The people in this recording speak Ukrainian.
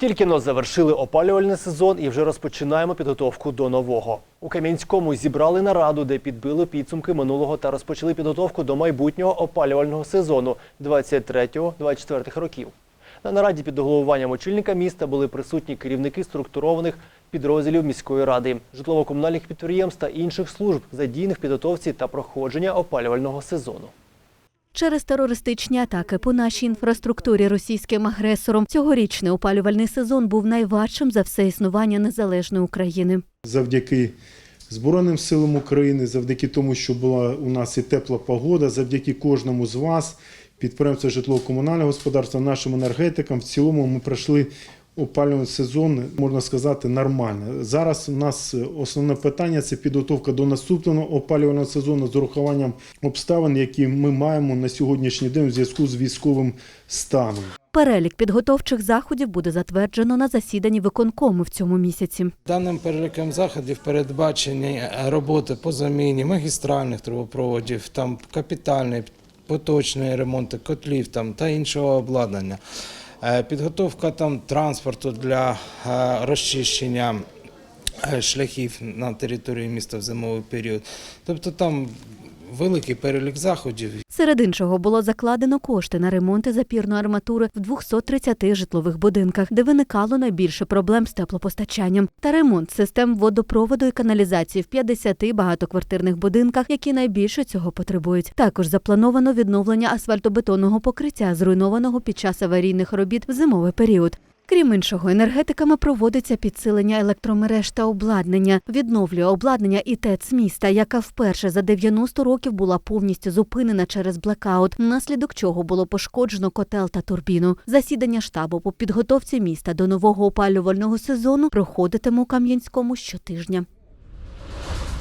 Тільки но завершили опалювальний сезон і вже розпочинаємо підготовку до нового. У Кам'янському зібрали нараду, де підбили підсумки минулого та розпочали підготовку до майбутнього опалювального сезону 23-24 років. На нараді під головуванням очільника міста були присутні керівники структурованих підрозділів міської ради, житлово-комунальних підприємств та інших служб, задійних підготовці та проходження опалювального сезону. Через терористичні атаки по нашій інфраструктурі російським агресором цьогорічний опалювальний сезон був найважчим за все існування незалежної України. завдяки Збройним силам України, завдяки тому, що була у нас і тепла погода, завдяки кожному з вас, підприємства житлово-комунального господарства, нашим енергетикам, в цілому ми пройшли опалювальний сезон, можна сказати, нормально. Зараз у нас основне питання це підготовка до наступного опалювального сезону з урахуванням обставин, які ми маємо на сьогоднішній день у зв'язку з військовим станом. Перелік підготовчих заходів буде затверджено на засіданні виконкому в цьому місяці. Даним переліком заходів передбачені роботи по заміні магістральних трубопроводів, там капітальний, поточний ремонти котлів там, та іншого обладнання. Е, Підготовка там транспорту для е, розчищення е, шляхів на території міста в зимовий період. Тобто там великий перелік заходів. Серед іншого було закладено кошти на ремонти запірної арматури в 230 житлових будинках, де виникало найбільше проблем з теплопостачанням, та ремонт систем водопроводу і каналізації в 50 багатоквартирних будинках, які найбільше цього потребують. Також заплановано відновлення асфальтобетонного покриття, зруйнованого під час аварійних робіт в зимовий період. Крім іншого, енергетиками проводиться підсилення електромереж та обладнання, відновлює обладнання і ТЕЦ міста, яка вперше за 90 років була повністю зупинена через блекаут, внаслідок чого було пошкоджено котел та турбіну. Засідання штабу по підготовці міста до нового опалювального сезону проходитиме у Кам'янському щотижня.